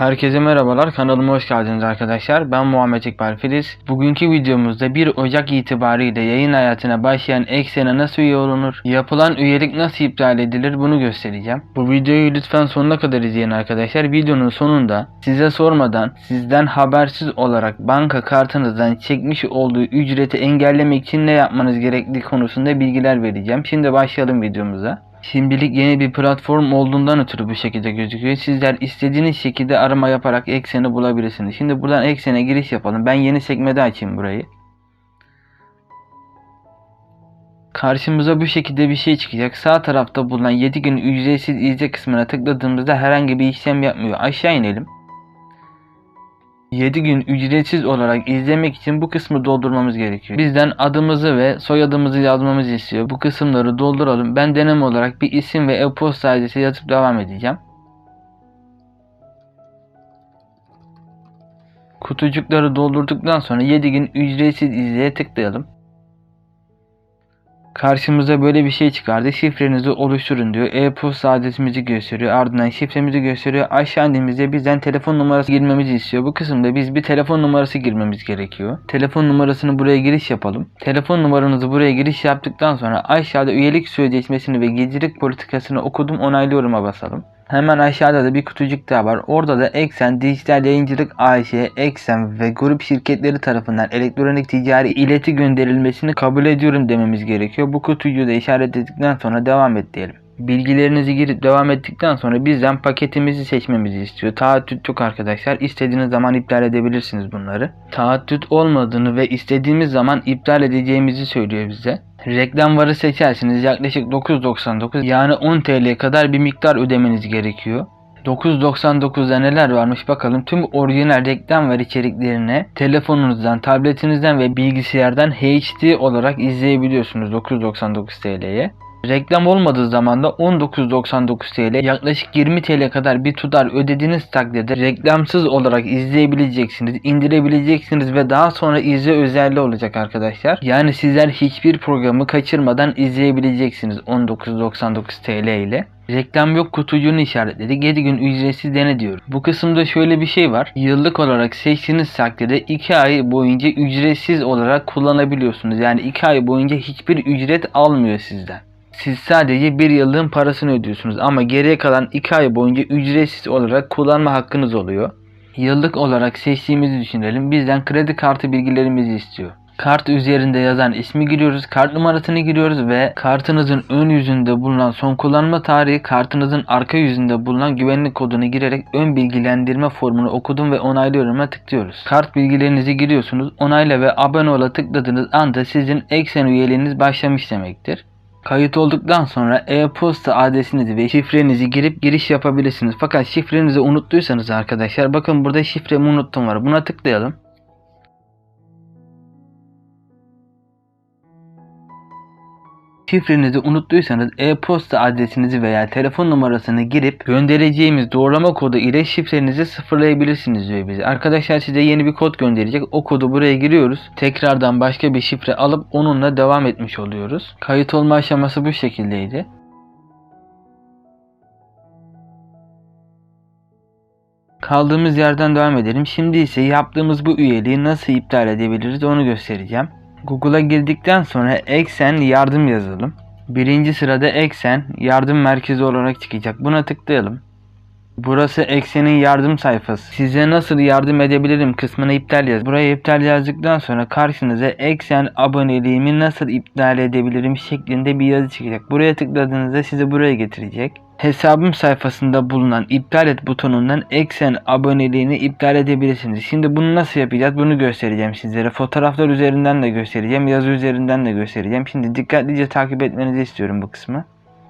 Herkese merhabalar kanalıma hoş geldiniz arkadaşlar. Ben Muhammed İkbal Filiz. Bugünkü videomuzda 1 Ocak itibariyle yayın hayatına başlayan Eksen'e nasıl üye olunur, yapılan üyelik nasıl iptal edilir bunu göstereceğim. Bu videoyu lütfen sonuna kadar izleyin arkadaşlar. Videonun sonunda size sormadan sizden habersiz olarak banka kartınızdan çekmiş olduğu ücreti engellemek için ne yapmanız gerektiği konusunda bilgiler vereceğim. Şimdi başlayalım videomuza. Şimdilik yeni bir platform olduğundan ötürü bu şekilde gözüküyor. Sizler istediğiniz şekilde arama yaparak ekseni bulabilirsiniz. Şimdi buradan eksene giriş yapalım. Ben yeni sekmede açayım burayı. Karşımıza bu şekilde bir şey çıkacak. Sağ tarafta bulunan 7 gün ücretsiz izle kısmına tıkladığımızda herhangi bir işlem yapmıyor. Aşağı inelim. 7 gün ücretsiz olarak izlemek için bu kısmı doldurmamız gerekiyor. Bizden adımızı ve soyadımızı yazmamızı istiyor. Bu kısımları dolduralım. Ben deneme olarak bir isim ve e-posta adresi yazıp devam edeceğim. Kutucukları doldurduktan sonra 7 gün ücretsiz izleye tıklayalım. Karşımıza böyle bir şey çıkardı. Şifrenizi oluşturun diyor. E-posta adresimizi gösteriyor. Ardından şifremizi gösteriyor. Aşağı indiğimizde bizden telefon numarası girmemizi istiyor. Bu kısımda biz bir telefon numarası girmemiz gerekiyor. Telefon numarasını buraya giriş yapalım. Telefon numaranızı buraya giriş yaptıktan sonra aşağıda üyelik sözleşmesini ve gizlilik politikasını okudum onaylıyorum basalım. Hemen aşağıda da bir kutucuk daha var. Orada da Eksen Dijital Yayıncılık AŞ, Eksen ve grup şirketleri tarafından elektronik ticari ileti gönderilmesini kabul ediyorum dememiz gerekiyor. Bu kutucuğu da işaretledikten sonra devam et diyelim. Bilgilerinizi girip devam ettikten sonra bizden paketimizi seçmemizi istiyor. Taahhüt yok arkadaşlar. İstediğiniz zaman iptal edebilirsiniz bunları. Taahhüt olmadığını ve istediğimiz zaman iptal edeceğimizi söylüyor bize. Reklam varı seçerseniz yaklaşık 9.99 yani 10 TL kadar bir miktar ödemeniz gerekiyor. 9.99'da neler varmış bakalım. Tüm orijinal reklam var içeriklerine telefonunuzdan, tabletinizden ve bilgisayardan HD olarak izleyebiliyorsunuz 9.99 TL'ye. Reklam olmadığı zaman da 19.99 TL yaklaşık 20 TL kadar bir tutar ödediğiniz takdirde reklamsız olarak izleyebileceksiniz, indirebileceksiniz ve daha sonra izle özelliği olacak arkadaşlar. Yani sizler hiçbir programı kaçırmadan izleyebileceksiniz 19.99 TL ile. Reklam yok kutucuğunu işaretledik. 7 gün ücretsiz dene diyor. Bu kısımda şöyle bir şey var. Yıllık olarak seçtiğiniz takdirde 2 ay boyunca ücretsiz olarak kullanabiliyorsunuz. Yani 2 ay boyunca hiçbir ücret almıyor sizden. Siz sadece bir yıllığın parasını ödüyorsunuz ama geriye kalan 2 ay boyunca ücretsiz olarak kullanma hakkınız oluyor. Yıllık olarak seçtiğimizi düşünelim. Bizden kredi kartı bilgilerimizi istiyor. Kart üzerinde yazan ismi giriyoruz, kart numarasını giriyoruz ve kartınızın ön yüzünde bulunan son kullanma tarihi, kartınızın arka yüzünde bulunan güvenlik kodunu girerek ön bilgilendirme formunu okudum ve onaylıyorum'a tıklıyoruz. Kart bilgilerinizi giriyorsunuz, onayla ve abone ola tıkladığınız anda sizin eksen üyeliğiniz başlamış demektir. Kayıt olduktan sonra e-posta adresinizi ve şifrenizi girip giriş yapabilirsiniz. Fakat şifrenizi unuttuysanız arkadaşlar bakın burada şifremi unuttum var. Buna tıklayalım. Şifrenizi unuttuysanız e-posta adresinizi veya telefon numarasını girip göndereceğimiz doğrulama kodu ile şifrenizi sıfırlayabilirsiniz diyor bize. Arkadaşlar size yeni bir kod gönderecek. O kodu buraya giriyoruz. Tekrardan başka bir şifre alıp onunla devam etmiş oluyoruz. Kayıt olma aşaması bu şekildeydi. Kaldığımız yerden devam edelim. Şimdi ise yaptığımız bu üyeliği nasıl iptal edebiliriz onu göstereceğim. Google'a girdikten sonra Eksen yardım yazalım. Birinci sırada Eksen yardım merkezi olarak çıkacak. Buna tıklayalım. Burası Eksen'in yardım sayfası. Size nasıl yardım edebilirim kısmına iptal yaz. Buraya iptal yazdıktan sonra karşınıza Eksen aboneliğimi nasıl iptal edebilirim şeklinde bir yazı çıkacak. Buraya tıkladığınızda sizi buraya getirecek. Hesabım sayfasında bulunan iptal et butonundan Eksen aboneliğini iptal edebilirsiniz. Şimdi bunu nasıl yapacağız? Bunu göstereceğim sizlere. Fotoğraflar üzerinden de göstereceğim. Yazı üzerinden de göstereceğim. Şimdi dikkatlice takip etmenizi istiyorum bu kısmı.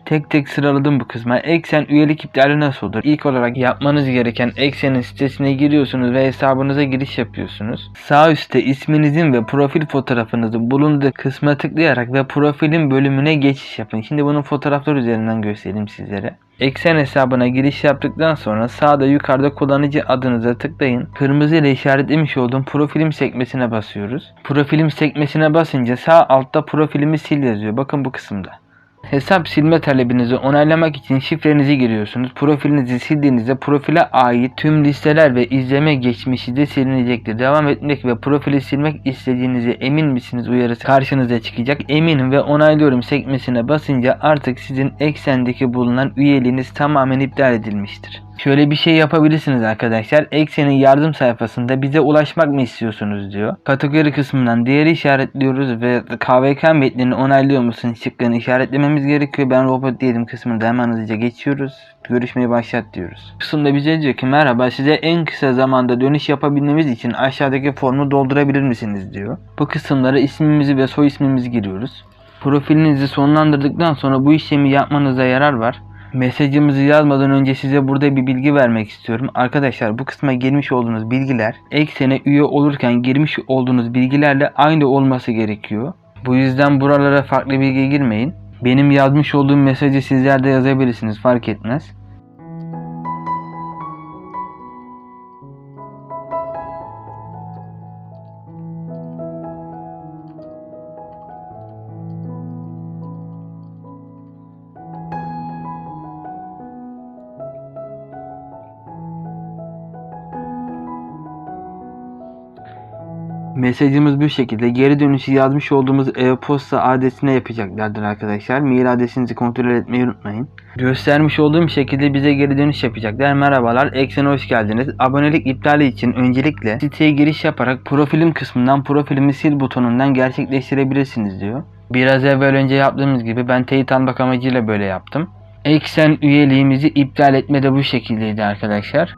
Tek tek sıraladım bu kısma. Eksen üyelik iptali nasıl olur? İlk olarak yapmanız gereken Eksen'in sitesine giriyorsunuz ve hesabınıza giriş yapıyorsunuz. Sağ üstte isminizin ve profil fotoğrafınızın bulunduğu kısma tıklayarak ve profilin bölümüne geçiş yapın. Şimdi bunu fotoğraflar üzerinden göstereyim sizlere. Eksen hesabına giriş yaptıktan sonra sağda yukarıda kullanıcı adınıza tıklayın. Kırmızı ile işaretlemiş olduğum profilim sekmesine basıyoruz. Profilim sekmesine basınca sağ altta profilimi sil yazıyor. Bakın bu kısımda. Hesap silme talebinizi onaylamak için şifrenizi giriyorsunuz. Profilinizi sildiğinizde profile ait tüm listeler ve izleme geçmişi de silinecektir. Devam etmek ve profili silmek istediğinize emin misiniz uyarısı karşınıza çıkacak. Eminim ve onaylıyorum sekmesine basınca artık sizin eksendeki bulunan üyeliğiniz tamamen iptal edilmiştir. Şöyle bir şey yapabilirsiniz arkadaşlar. Eksen'in yardım sayfasında bize ulaşmak mı istiyorsunuz diyor. Kategori kısmından değeri işaretliyoruz ve KVK metnini onaylıyor musun şıkkını işaretlememiz gerekiyor. Ben robot değilim kısmında hemen hızlıca geçiyoruz. Görüşmeyi başlat diyoruz. Kısımda bize diyor ki merhaba size en kısa zamanda dönüş yapabilmemiz için aşağıdaki formu doldurabilir misiniz diyor. Bu kısımlara ismimizi ve soy ismimizi giriyoruz. Profilinizi sonlandırdıktan sonra bu işlemi yapmanıza yarar var. Mesajımızı yazmadan önce size burada bir bilgi vermek istiyorum. Arkadaşlar bu kısma girmiş olduğunuz bilgiler Eksen'e üye olurken girmiş olduğunuz bilgilerle aynı olması gerekiyor. Bu yüzden buralara farklı bilgi girmeyin. Benim yazmış olduğum mesajı sizler de yazabilirsiniz fark etmez. Mesajımız bu şekilde. Geri dönüşü yazmış olduğumuz e-posta adresine yapacaklardır arkadaşlar. Mail adresinizi kontrol etmeyi unutmayın. Göstermiş olduğum şekilde bize geri dönüş yapacaklar. Merhabalar, Eksen'e hoş geldiniz. Abonelik iptali için öncelikle siteye giriş yaparak profilim kısmından profilimi sil butonundan gerçekleştirebilirsiniz diyor. Biraz evvel önce yaptığımız gibi ben teyit almak amacıyla böyle yaptım. Eksen üyeliğimizi iptal etme de bu şekildeydi arkadaşlar.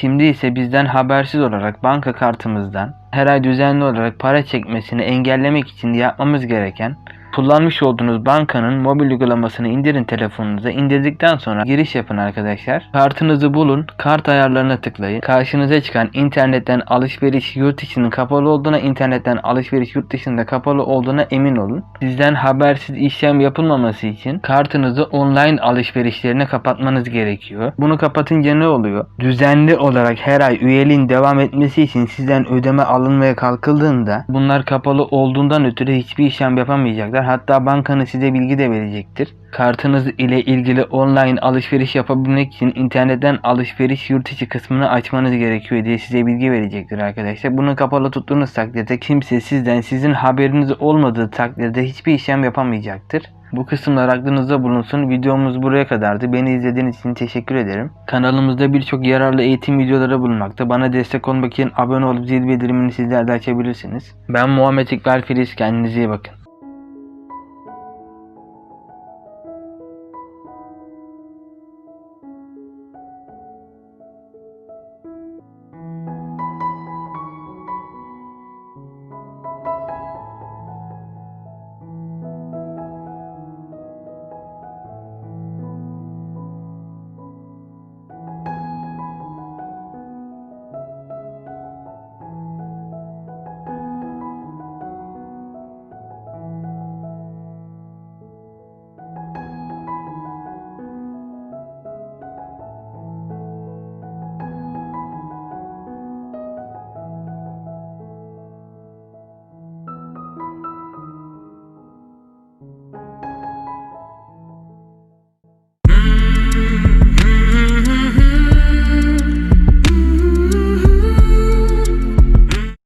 Şimdi ise bizden habersiz olarak banka kartımızdan her ay düzenli olarak para çekmesini engellemek için yapmamız gereken kullanmış olduğunuz bankanın mobil uygulamasını indirin telefonunuza. İndirdikten sonra giriş yapın arkadaşlar. Kartınızı bulun. Kart ayarlarına tıklayın. Karşınıza çıkan internetten alışveriş yurt içinin kapalı olduğuna, internetten alışveriş yurt dışında kapalı olduğuna emin olun. Sizden habersiz işlem yapılmaması için kartınızı online alışverişlerine kapatmanız gerekiyor. Bunu kapatınca ne oluyor? Düzenli olarak her ay üyeliğin devam etmesi için sizden ödeme alınmaya kalkıldığında bunlar kapalı olduğundan ötürü hiçbir işlem yapamayacaklar. Hatta bankanız size bilgi de verecektir. Kartınız ile ilgili online alışveriş yapabilmek için internetten alışveriş yurt içi kısmını açmanız gerekiyor diye size bilgi verecektir arkadaşlar. Bunu kapalı tuttuğunuz takdirde kimse sizden sizin haberiniz olmadığı takdirde hiçbir işlem yapamayacaktır. Bu kısımlar aklınızda bulunsun. Videomuz buraya kadardı. Beni izlediğiniz için teşekkür ederim. Kanalımızda birçok yararlı eğitim videoları bulunmakta. Bana destek olmak için abone olup zil bildirimini sizler de açabilirsiniz. Ben Muhammed İkbal Filiz. Kendinize iyi bakın.